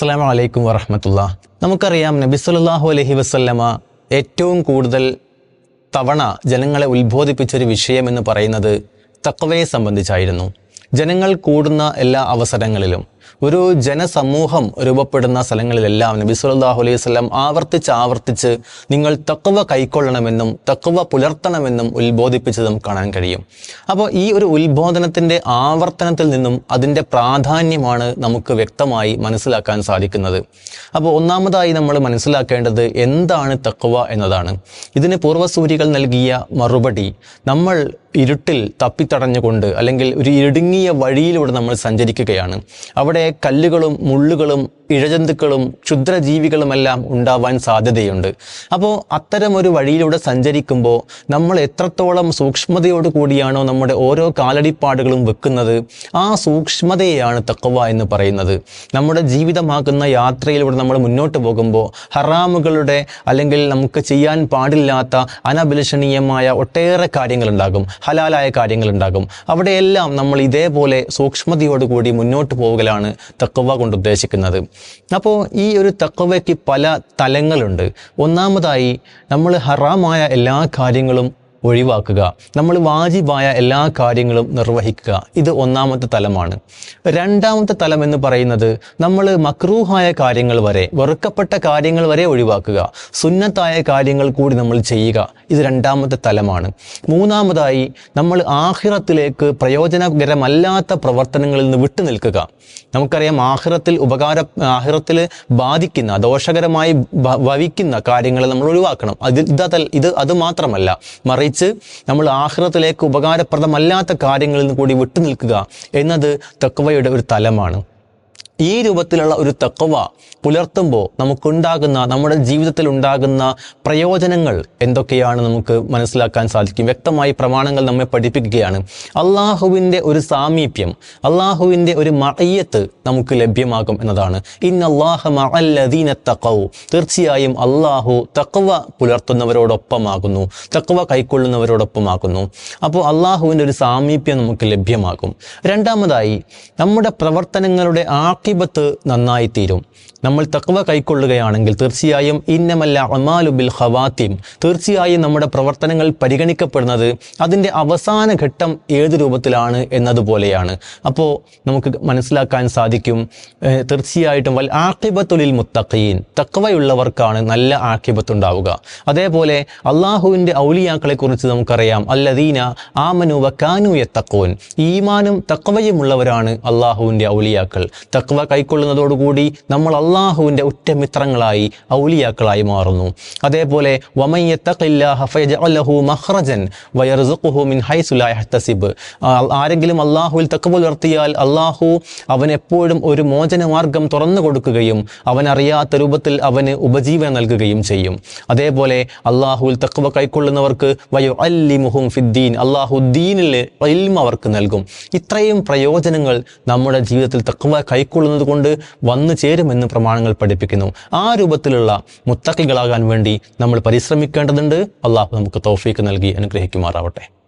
അസ്സാം വലൈക്കും വറഹമത്തുള്ള. നമുക്കറിയാം നബി സല്ലല്ലാഹു അലഹി വസല്ലമ ഏറ്റവും കൂടുതൽ തവണ ജനങ്ങളെ ഉത്ബോധിപ്പിച്ചൊരു വിഷയം എന്ന് പറയുന്നത് തക്വയെ സംബന്ധിച്ചായിരുന്നു. ജനങ്ങൾ കൂടുന്ന എല്ലാ അവസരങ്ങളിലും ഒരു ജനസമൂഹം രൂപപ്പെടുന്ന സ്ഥലങ്ങളിലെല്ലാം നബി സല്ലല്ലാഹു അലൈഹി സ്വലം ആവർത്തിച്ച് ആവർത്തിച്ച് നിങ്ങൾ തക്കവ കൈക്കൊള്ളണമെന്നും തക്കവ പുലർത്തണമെന്നും ഉത്ബോധിപ്പിച്ചതും കാണാൻ കഴിയും. അപ്പോൾ ഈ ഒരു ഉത്ബോധനത്തിന്റെ ആവർത്തനത്തിൽ നിന്നും അതിന്റെ പ്രാധാന്യമാണ് നമുക്ക് വ്യക്തമായി മനസ്സിലാക്കാൻ സാധിക്കുന്നത്. അപ്പോൾ ഒന്നാമതായി നമ്മൾ മനസ്സിലാക്കേണ്ടത് എന്താണ് തക്കവ എന്നതാണ്. ഇതിന് പൂർവസൂരികൾ നൽകിയ മറുപടി നമ്മൾ ഇരുട്ടിൽ തപ്പിത്തടഞ്ഞുകൊണ്ട് അല്ലെങ്കിൽ ഒരു ഇടുങ്ങിയ വഴിയിലൂടെ നമ്മൾ സഞ്ചരിക്കുകയാണ്. അവിടെ കല്ലുകളും മുള്ളുകളും ഇഴജന്തുക്കളും ക്ഷുദ്രജീവികളുമെല്ലാം ഉണ്ടാവാൻ സാധ്യതയുണ്ട്. അപ്പോൾ ഒരു വഴിയിലൂടെ സഞ്ചരിക്കുമ്പോൾ നമ്മൾ എത്രത്തോളം സൂക്ഷ്മതയോട് കൂടിയാണോ നമ്മുടെ ഓരോ കാലടിപ്പാടുകളും വെക്കുന്നത് ആ സൂക്ഷ്മതയാണ് തക്കവ എന്ന് പറയുന്നത്. നമ്മുടെ ജീവിതമാക്കുന്ന യാത്രയിലൂടെ നമ്മൾ മുന്നോട്ട് പോകുമ്പോൾ ഹറാമുകളുടെ അല്ലെങ്കിൽ നമുക്ക് ചെയ്യാൻ പാടില്ലാത്ത അനഭിലഷണീയമായ ഒട്ടേറെ കാര്യങ്ങളുണ്ടാകും ഹലാലായ കാര്യങ്ങളുണ്ടാകും. അവിടെയെല്ലാം നമ്മൾ ഇതേപോലെ സൂക്ഷ്മതയോടുകൂടി മുന്നോട്ട് പോവുകയാണ് തക്കവ കൊണ്ട് ഉദ്ദേശിക്കുന്നത്. അപ്പോൾ ഈ ഒരു തക്കവയ്ക്ക് പല തലങ്ങളുണ്ട്. ഒന്നാമതായി നമ്മൾ ഹറാമായ എല്ലാ കാര്യങ്ങളും ഒഴിവാക്കുക. നമ്മൾ വാജിബായ എല്ലാ കാര്യങ്ങളും നിർവഹിക്കുക. ഇത് ഒന്നാമത്തെ തലമാണ്. രണ്ടാമത്തെ തലം എന്ന് പറയുന്നത് നമ്മൾ മക്രൂഹായ കാര്യങ്ങൾ വരെ വെറുക്കപ്പെട്ട കാര്യങ്ങൾ വരെ ഒഴിവാക്കുക. സുന്നത്തായ കാര്യങ്ങൾ കൂടി നമ്മൾ ചെയ്യുക. ഇത് രണ്ടാമത്തെ തലമാണ്. മൂന്നാമതായി നമ്മൾ ആഹിറത്തിലേക്ക് പ്രയോജനകരമല്ലാത്ത പ്രവർത്തനങ്ങളിൽ നിന്ന് വിട്ടു നിൽക്കുക. നമുക്കറിയാം ആഹിറത്തിൽ ഉപകാര ആഹിറത്തിൽ ബാധിക്കുന്ന ദോഷകരമായി വവിക്കുന്ന കാര്യങ്ങൾ നമ്മൾ ഒഴിവാക്കണം. അത് ഇതല്ല ഇത് അത് മാത്രമല്ല. മറിച്ച് നമ്മൾ ആഹ്റത്തിലേക്ക് ഉപകാരപ്രദമല്ലാത്ത കാര്യങ്ങളിൽ നിന്ന് കൂടി വിട്ടുനിൽക്കുക എന്നത് തഖ്‌വയുടെ ഒരു തലമാണ്. ഈ രൂപത്തിലുള്ള ഒരു തക്കവ പുലർത്തുമ്പോൾ നമുക്കുണ്ടാകുന്ന നമ്മുടെ ജീവിതത്തിൽ ഉണ്ടാകുന്ന പ്രയോജനങ്ങൾ എന്തൊക്കെയാണ് നമുക്ക് മനസ്സിലാക്കാൻ സാധിക്കും? വ്യക്തമായി പ്രമാണങ്ങൾ നമ്മെ പഠിപ്പിക്കുകയാണ്. അള്ളാഹുവിന്റെ ഒരു സാമീപ്യം അള്ളാഹുവിന്റെ ഒരു മഴയത്ത് നമുക്ക് ലഭ്യമാകും എന്നതാണ്. ഇൻ അള്ളാഹ മഅല്ലദീന തക്കവു തീർച്ചയായും അള്ളാഹു തക്കവ പുലർത്തുന്നവരോടൊപ്പമാകുന്നു തക്കവ കൈക്കൊള്ളുന്നവരോടൊപ്പമാകുന്നു. അപ്പോൾ അള്ളാഹുവിന്റെ ഒരു സാമീപ്യം നമുക്ക് ലഭ്യമാകും. രണ്ടാമതായി നമ്മുടെ പ്രവർത്തനങ്ങളുടെ ആക്കിബത്ത് നന്നായിത്തീരും. നമ്മൾ തക്വ കൈക്കൊള്ളുകയാണെങ്കിൽ തീർച്ചയായും ഇന്നമല്ല അമാലു ബിൽ ഹവാത്തിം തീർച്ചയായും നമ്മുടെ പ്രവർത്തനങ്ങൾ പരിഗണിക്കപ്പെടുന്നത് അതിന്റെ അവസാന ഘട്ടം ഏത് രൂപത്തിലാണ് എന്നതുപോലെയാണ്. അപ്പോൾ നമുക്ക് മനസ്സിലാക്കാൻ സാധിക്കും തീർച്ചയായിട്ടും വൽ ആക്കിബത്തുലിൽ മുത്തഖീൻ. തക്വയുള്ളവർക്കാണ് നല്ല ആക്കിബത്തുണ്ടാവുക അതേപോലെ അള്ളാഹുവിന്റെ ഔലിയാക്കളെക്കുറിച്ച് നമുക്കറിയാം. അല്ലദീന ആമനു വക്കാനു എത്തക്കോൻ ഈമാനും തക്വയുമുള്ളവരാണ് അള്ളാഹുവിന്റെ ഔലിയാക്കൾ. തക്വ കൈക്കൊള്ളുന്നതോടുകൂടി നമ്മൾ അള്ളാഹുവിന്റെ ഉറ്റമിത്രങ്ങളായി ഔലിയാക്കളായി മാറുന്നു. അതേപോലെ ആരെങ്കിലും അള്ളാഹുവിൽ തക്കവ് പുലർത്തിയാൽ അള്ളാഹു അവൻ എപ്പോഴും ഒരു മോചനമാർഗം തുറന്നു കൊടുക്കുകയും അവൻ അറിയാത്ത രൂപത്തിൽ അവന് ഉപജീവനം നൽകുകയും ചെയ്യും. അതേപോലെ അള്ളാഹുവിൽ തക്കവ കൈക്കൊള്ളുന്നവർക്ക് വയോ അല്ലിമുഹും ഫിദ്ദീൻ അള്ളാഹു ദീനിൽ അവർക്ക് നൽകും. ഇത്രയും പ്രയോജനങ്ങൾ നമ്മുടെ ജീവിതത്തിൽ തക്കവ കൈക്കൊള്ളുന്നത് കൊണ്ട് വന്നു ചേരുമെന്ന് പ്രമാണങ്ങൾ പഠിപ്പിക്കുന്നു. ആ രൂപത്തിലുള്ള മുത്തക്കികളാകാൻ വേണ്ടി നമ്മൾ പരിശ്രമിക്കേണ്ടതുണ്ട്. അള്ളാഹു നമുക്ക് തോഫീക്ക് നൽകി അനുഗ്രഹിക്കുമാറാവട്ടെ.